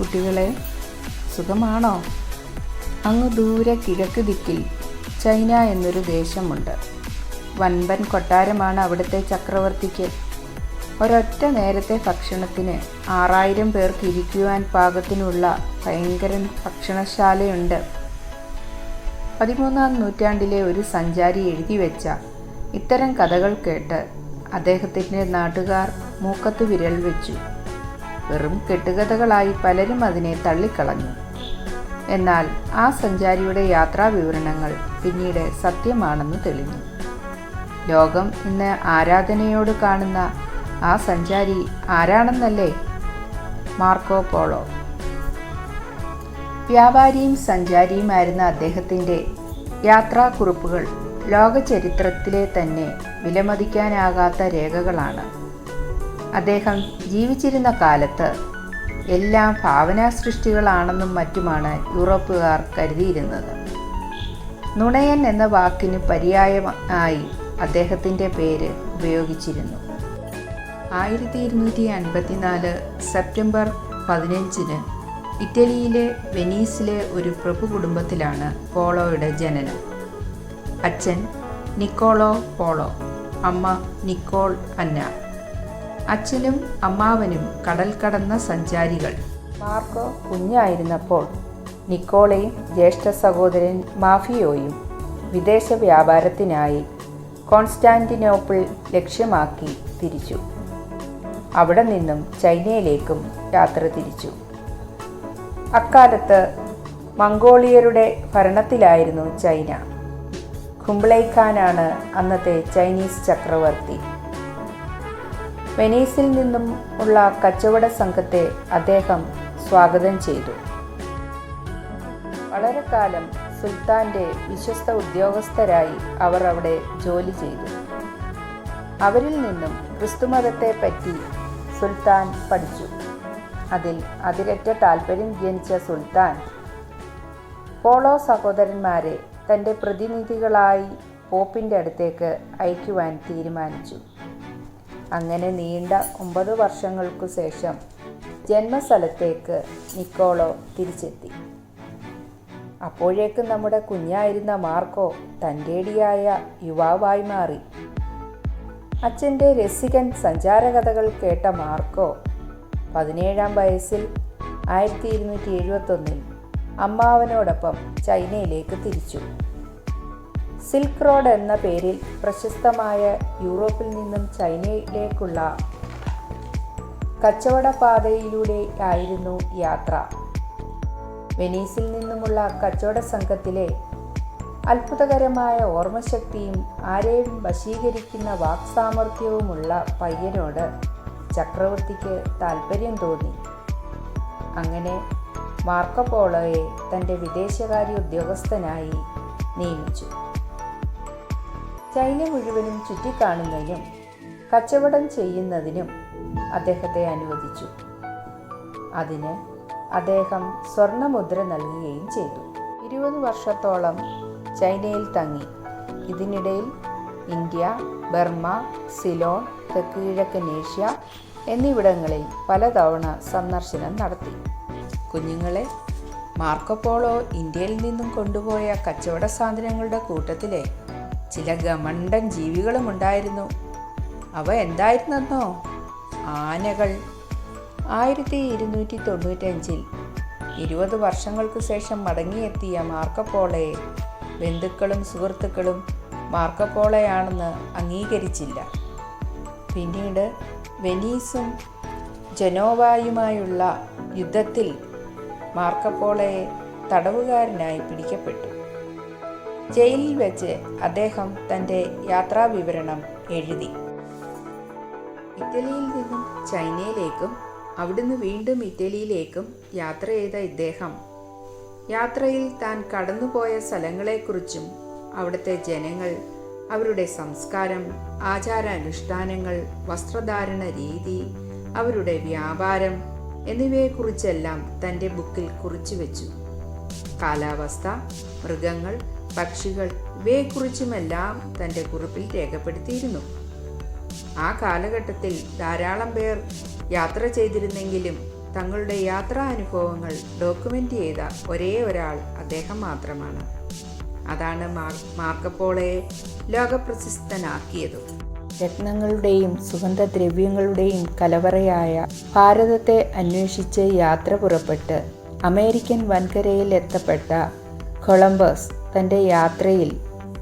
കുട്ടികളെ സുഖമാണോ? അങ്ങ് ദൂരെ കിഴക്ക് ദിക്കിൽ ചൈന എന്നൊരു ദേശമുണ്ട്. വൻപൻ കൊട്ടാരമാണ് അവിടുത്തെ ചക്രവർത്തിക്ക്. ഒരൊറ്റ നേരത്തെ ഭക്ഷണത്തിന് ആറായിരം പേർക്ക് ഇരിക്കുവാൻ പാകത്തിനുള്ള ഭയങ്കരൻ ഭക്ഷണശാലയുണ്ട്. പതിമൂന്നാം നൂറ്റാണ്ടിലെ ഒരു സഞ്ചാരി എഴുതി വെച്ച ഇത്തരം കഥകൾ കേട്ട് അദ്ദേഹത്തിന്റെ നാട്ടുകാർ മൂക്കത്ത് വിരൽ വെച്ചു. വെറും കെട്ടുകഥകളായി പലരും അതിനെ തള്ളിക്കളഞ്ഞു. എന്നാൽ ആ സഞ്ചാരിയുടെ യാത്രാ വിവരണങ്ങൾ പിന്നീട് സത്യമാണെന്ന് തെളിഞ്ഞു. ലോകം ഇന്ന് ആരാധനയോട് കാണുന്ന ആ സഞ്ചാരി ആരാണെന്നല്ലേ? Marco polo. വ്യാപാരിയും സഞ്ചാരിയുമായിരുന്ന അദ്ദേഹത്തിന്റെ യാത്രാക്കുറിപ്പുകൾ ലോകചരിത്രത്തിലെ തന്നെ വിലമതിക്കാനാകാത്ത രേഖകളാണ്. അദ്ദേഹം ജീവിച്ചിരുന്ന കാലത്ത് എല്ലാം ഭാവനാ സൃഷ്ടികളാണെന്നും മറ്റുമാണ് യൂറോപ്പുകാർ കരുതിയിരുന്നത്. നുണയൻ എന്ന വാക്കിന് പര്യായമായി അദ്ദേഹത്തിന്റെ പേര് ഉപയോഗിച്ചിരുന്നു. ആയിരത്തി ഇരുന്നൂറ്റി അൻപത്തിനാല് സെപ്റ്റംബർ പതിനഞ്ചിന് ഇറ്റലിയിലെ വെനീസിലെ ഒരു പ്രഭു കുടുംബത്തിലാണ് പോളോയുടെ ജനനം. അച്ഛൻ നിക്കോളോ പോളോ അമ്മ നിക്കോൾ അന്ന. അച്ഛനും അമ്മാവനും കടൽ കടന്ന സഞ്ചാരികൾ. മാർക്കോ കുഞ്ഞായിരുന്നപ്പോൾ നിക്കോളയും ജ്യേഷ്ഠ സഹോദരൻ മാഫിയോയും വിദേശ വ്യാപാരത്തിനായി കോൺസ്റ്റാന്റിനോപ്പിൾ ലക്ഷ്യമാക്കി തിരിച്ചു. അവിടെ നിന്നും ചൈനയിലേക്കും യാത്ര തിരിച്ചു. അക്കാലത്ത് മംഗോളിയരുടെ ഭരണത്തിലായിരുന്നു ചൈന. ഖുംബ്ലൈ ഖാനാണ് അന്നത്തെ ചൈനീസ് ചക്രവർത്തി. വെനീസിൽ നിന്നും ഉള്ള കച്ചവട സംഘത്തെ അദ്ദേഹം സ്വാഗതം ചെയ്തു. വളരെ കാലം സുൽത്താന്റെ വിശ്വസ്ത ഉദ്യോഗസ്ഥരായി അവർ അവിടെ ജോലി ചെയ്തു. അവരിൽ നിന്നും ക്രിസ്തുമതത്തെ പറ്റി സുൽത്താൻ പഠിച്ചു. അതിൽ അതിരറ്റ താല്പര്യം ജനിച്ച സുൽത്താൻ പോളോ സഹോദരന്മാരെ തന്റെ പ്രതിനിധികളായി പോപ്പിന്റെ അടുത്തേക്ക് അയക്കുവാൻ തീരുമാനിച്ചു. അങ്ങനെ നീണ്ട ഒമ്പത് വർഷങ്ങൾക്കു ശേഷം ജന്മസ്ഥലത്തേക്ക് നിക്കോളോ തിരിച്ചെത്തി. അപ്പോഴേക്കും നമ്മുടെ കുഞ്ഞായിരുന്ന മാർക്കോ തന്റെടിയായ യുവാവായി മാറി. അച്ഛന്റെ രസികൻ സഞ്ചാരകഥകൾ കേട്ട മാർക്കോ പതിനേഴാം വയസ്സിൽ ആയിരത്തി ഇരുന്നൂറ്റി എഴുപത്തൊന്നിൽ അമ്മാവനോടൊപ്പം ചൈനയിലേക്ക് തിരിച്ചു. സിൽക്ക് റോഡ് എന്ന പേരിൽ പ്രശസ്തമായ യൂറോപ്പിൽ നിന്നും ചൈനയിലേക്കുള്ള കച്ചവട പാതയിലൂടെ ആയിരുന്നു യാത്ര. വെനീസിൽ നിന്നുമുള്ള കച്ചവട സംഘത്തിലെ അത്ഭുതകരമായ ഓർമ്മശക്തിയും ആരെയും വശീകരിക്കുന്ന വാക്സാമർഥ്യവുമുള്ള പയ്യനോട് ചക്രവർത്തിക്ക് താൽപ്പര്യം തോന്നി. അങ്ങനെ മാർക്കോപോളോയെ തന്റെ വിദേശകാര്യ ഉദ്യോഗസ്ഥനായി നിയമിച്ചു. ചൈന മുഴുവനും ചുറ്റിക്കാണുന്നതിനും കച്ചവടം ചെയ്യുന്നതിനും അദ്ദേഹത്തെ അനുവദിച്ചു. അതിന് അദ്ദേഹം സ്വർണമുദ്ര നൽകുകയും ചെയ്തു. ഇരുപത് വർഷത്തോളം ചൈനയിൽ തങ്ങി. ഇതിനിടയിൽ ഇന്ത്യ ബർമ്മ സിലോൺ തെക്ക് കിഴക്കൻ ഏഷ്യ എന്നിവിടങ്ങളിൽ പലതവണ സന്ദർശനം നടത്തി. കുഞ്ഞുങ്ങളെ മാർക്കോപോളോ ഇന്ത്യയിൽ നിന്നും കൊണ്ടുപോയ കച്ചവട സാധനങ്ങളുടെ കൂട്ടത്തിലെ ചില ഗമണ്ടൻ ജീവികളും ഉണ്ടായിരുന്നു. അവ എന്തായിരുന്നെന്നോ? ആനകൾ. ആയിരത്തി ഇരുന്നൂറ്റി തൊണ്ണൂറ്റഞ്ചിൽ ഇരുപത് വർഷങ്ങൾക്ക് ശേഷം മടങ്ങിയെത്തിയ മാർക്കപ്പോളയെ ബന്ധുക്കളും സുഹൃത്തുക്കളും മാർക്കപ്പോളയാണെന്ന് അംഗീകരിച്ചില്ല. പിന്നീട് വെനീസും ജനോവായുമായുള്ള യുദ്ധത്തിൽ മാർക്കപ്പോളയെ തടവുകാരനായി പിടിക്കപ്പെട്ടു. ജയിലിൽ വെച്ച് അദ്ദേഹം തന്റെ യാത്രാവിവരണം എഴുതി. ഇറ്റലിയിൽ നിന്നും ചൈനയിലേക്കും അവിടുന്ന് വീണ്ടും ഇറ്റലിയിലേക്കും യാത്ര ചെയ്ത ഇദ്ദേഹം യാത്രയിൽ താൻ കടന്നുപോയ സ്ഥലങ്ങളെക്കുറിച്ചും അവിടുത്തെ ജനങ്ങൾ അവരുടെ സംസ്കാരം ആചാരാനുഷ്ഠാനങ്ങൾ വസ്ത്രധാരണ രീതി അവരുടെ വ്യാപാരം എന്നിവയെക്കുറിച്ചെല്ലാം തന്റെ ബുക്കിൽ കുറിച്ചു വെച്ചു. കാലാവസ്ഥ മൃഗങ്ങൾ പക്ഷികൾ ഇവയെക്കുറിച്ചുമെല്ലാം തന്റെ കുറിപ്പിൽ രേഖപ്പെടുത്തിയിരുന്നു. ആ കാലഘട്ടത്തിൽ ധാരാളം പേർ യാത്ര ചെയ്തിരുന്നെങ്കിലും തങ്ങളുടെ യാത്രാ അനുഭവങ്ങൾ ഡോക്യുമെന്റ് ചെയ്ത ഒരേ ഒരാൾ അദ്ദേഹം മാത്രമാണ്. അതാണ് മാർ മാർക്കപ്പോളയെ ലോകപ്രശസ്തനാക്കിയതും. രത്നങ്ങളുടെയും സുഗന്ധദ്രവ്യങ്ങളുടെയും കലവറയായ ഭാരതത്തെ അന്വേഷിച്ച് യാത്ര പുറപ്പെട്ട് അമേരിക്കൻ വൻകരയിൽ എത്തപ്പെട്ട കൊളംബസ് തന്റെ യാത്രയിൽ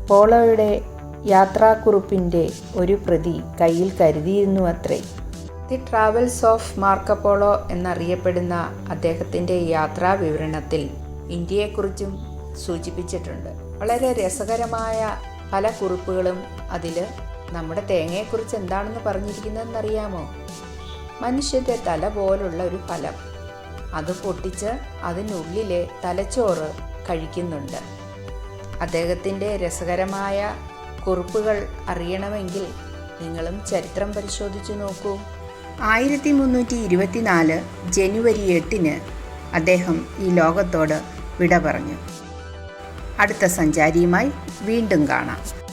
പോളോയുടെ യാത്രാക്കുറിപ്പിന്റെ ഒരു പ്രതി കയ്യിൽ കരുതിയിരുന്നു അത്രേ ദി ട്രാവൽസ് ഓഫ് മാർക്കപ്പോളോ എന്നറിയപ്പെടുന്ന അദ്ദേഹത്തിന്റെ യാത്രാ വിവരണത്തിൽ ഇന്ത്യയെക്കുറിച്ചും സൂചിപ്പിച്ചിട്ടുണ്ട്. വളരെ രസകരമായ പല കുറിപ്പുകളും അതിൽ നമ്മുടെ തേങ്ങയെക്കുറിച്ച് എന്താണെന്ന് പറഞ്ഞിരിക്കുന്നതെന്നറിയാമോ? മനുഷ്യന്റെ തല പോലുള്ള ഒരു ഫലം. അത് പൊട്ടിച്ച് അതിനുള്ളിലെ തലച്ചോറ് കഴിക്കുന്നുണ്ട്. അദ്ദേഹത്തിന്റെ രസകരമായ കുറിപ്പുകൾ അറിയണമെങ്കിൽ നിങ്ങളും ചരിത്രം പരിശോധിച്ചു നോക്കൂ. ആയിരത്തി മുന്നൂറ്റി ഇരുപത്തിനാല് ജനുവരി എട്ടിന് അദ്ദേഹം ഈ ലോകത്തോട് വിട പറഞ്ഞു. അടുത്ത സഞ്ചാരിയുമായി വീണ്ടും കാണാം.